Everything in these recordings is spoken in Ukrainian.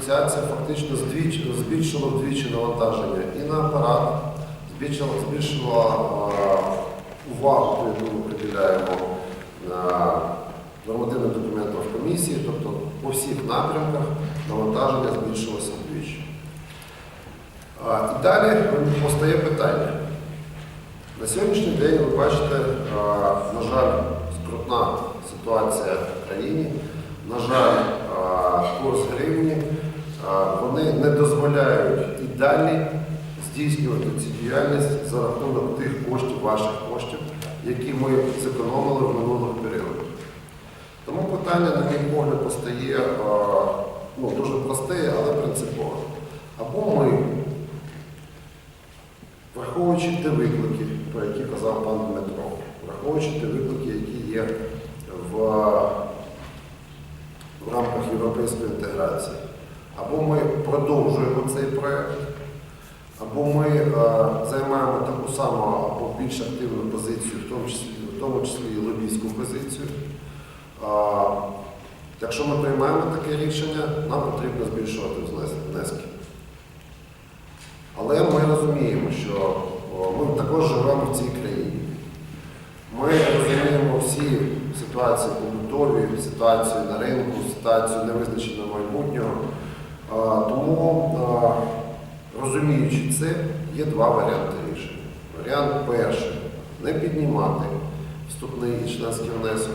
асоціація фактично здвіч- збільшила вдвічі навантаження і на апарат, збільшила, збільшила е, увагу, яку ми приділяємо нормативним документам комісії, тобто по всіх напрямках навантаження збільшилося вдвічі. І далі постає питання. На сьогоднішній день ви бачите, на жаль, скрутна ситуація в країні. На жаль, курс гривні, вони не дозволяють і далі здійснювати цю діяльність за рахунок тих коштів, ваших коштів, які ми зекономили в минулих періодах. Тому питання, на мій погляд, постає ну, дуже просте, але принципове. Або ми Враховуючи ті виклики, про які казав пан Дмитро, враховуючи ті виклики, які є в, в рамках європейської інтеграції, або ми продовжуємо цей проект, або ми е, займаємо таку саму або більш активну позицію, в тому числі, в тому числі і лобійську позицію. А, якщо ми приймаємо таке рішення, нам потрібно збільшувати внес- внески. Але ми розуміємо, що ми також живемо в цій країні. Ми розуміємо всі ситуації побутові, ситуацію на ринку, ситуацію невизначеного майбутнього. Тому, розуміючи це, є два варіанти рішення. Варіант перший не піднімати вступний і членський внесок,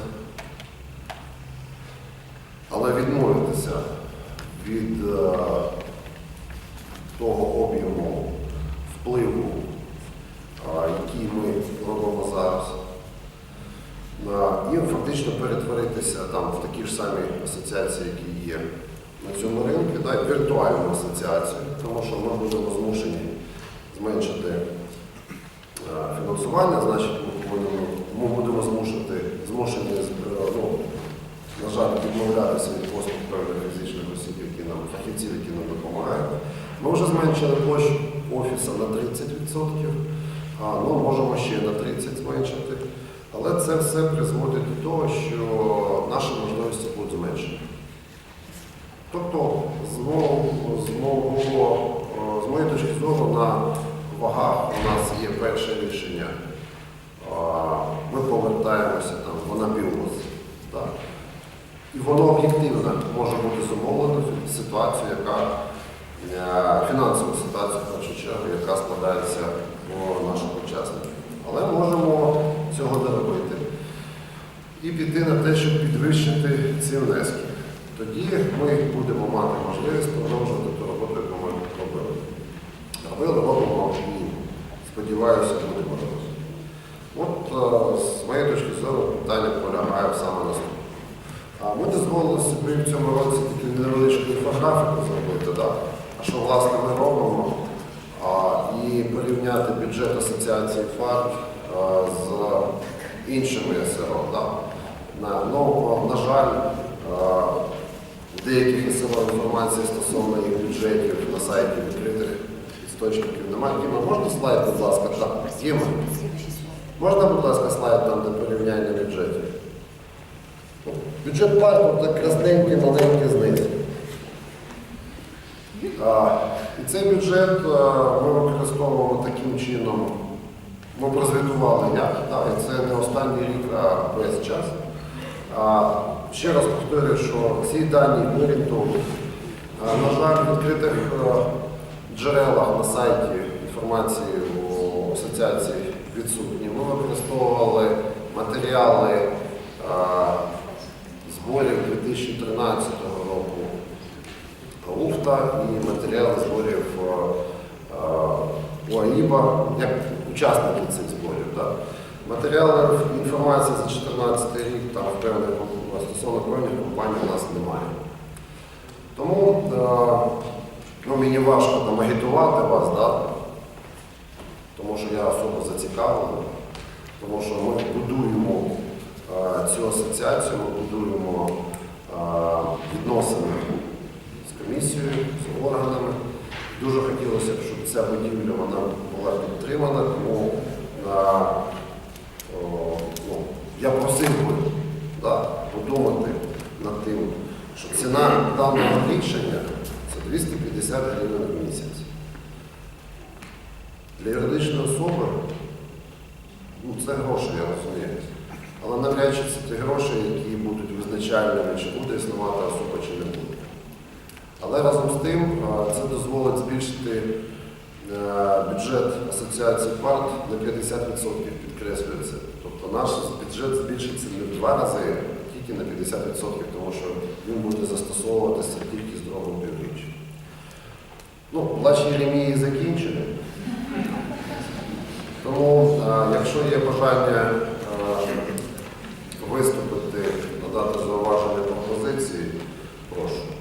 але відмовитися від е, того об'єму впливу, який ми робимо зараз, і фактично перетворитися там в такі ж самі асоціації, які є на цьому ринку, да, віртуальну асоціацію, тому що ми будемо змушені зменшити е, фінансування, значить ми будемо, ми будемо змушити, змушені ну, на жаль, відмовлятися від послуг певних фізичних осіб, які нам фахівців, які нам допомагають. Ми вже зменшили площу офісу на 30%, а, ну, можемо ще на 30% зменшити. Але це все призводить до того, що наші можливості будуть зменшені. Тобто, знову, знову, е, з моєї точки зору, на вагах у нас є перше рішення. Ми повертаємося там, вона біоз. Так? І воно об'єктивно може бути зумовлено ситуацію, яка е, фінансову ситуацію, в першу чергу, яка складається у наших учасників. Але можемо цього не робити і піти на те, щоб підвищити ці внески. Тоді ми будемо мати можливість продовжувати ту роботу, яку ми робили. Робили, робимо і сподіваюся, будемо робити. От е, з моєї точки зору питання полягає саме наступному. А ми дозволили собі в цьому році таку невеличку інфографіку зробити, да? а що власне ми робимо, а, і порівняти бюджет асоціації ФАР з іншими СРО. Да? Ну, на жаль, деяких СРО інформації стосовно їх бюджетів на сайті відкритих істочників немає. Діма, можна слайд, будь ласка? Так, Діма, можна, будь ласка, слайд там, де порівняння бюджетів? Бюджет парку так красненький, маленький знизу. А, І цей бюджет а, ми використовуємо таким чином. Ми прозвітували як, да, і це не останній рік, а весь час. А, ще раз повторюю, що ці дані орієнтовні. А, На жаль, в відкритих джерелах на сайті інформації у асоціації відсутні. Ми використовували матеріали зборів 2013 року УФТА і матеріали зборів е, е, УАІБа, як учасники цих зборів. Да. Матеріали інформації за 2014 рік там певних стосовно певних компаній у нас немає. Тому е, ну, мені важко там агітувати вас, да, тому що я особо зацікавлений, тому що ми будуємо е, цю асоціацію, ми будуємо е, відносини з комісією, з органами. Дуже хотілося б, щоб ця будівля вона була підтримана, тому е, о, ну, я просив би да, подумати над тим, що ціна даного рішення це 250 гривень в місяць. Для юридичної особи ну, це гроші, я розумію. Але навряд чи це ті гроші, які будуть визначальними, чи буде існувати особа, чи не буде. Але разом з тим це дозволить збільшити е, бюджет Асоціації парт на 50%, підкреслюється. Тобто наш бюджет збільшиться не в два рази, тільки на 50%, тому що він буде застосовуватися тільки з дробом північчя. Ну, плач Єремії закінчений. Тому, а, якщо є бажання а, виступити, надати зауваження пропозиції, прошу.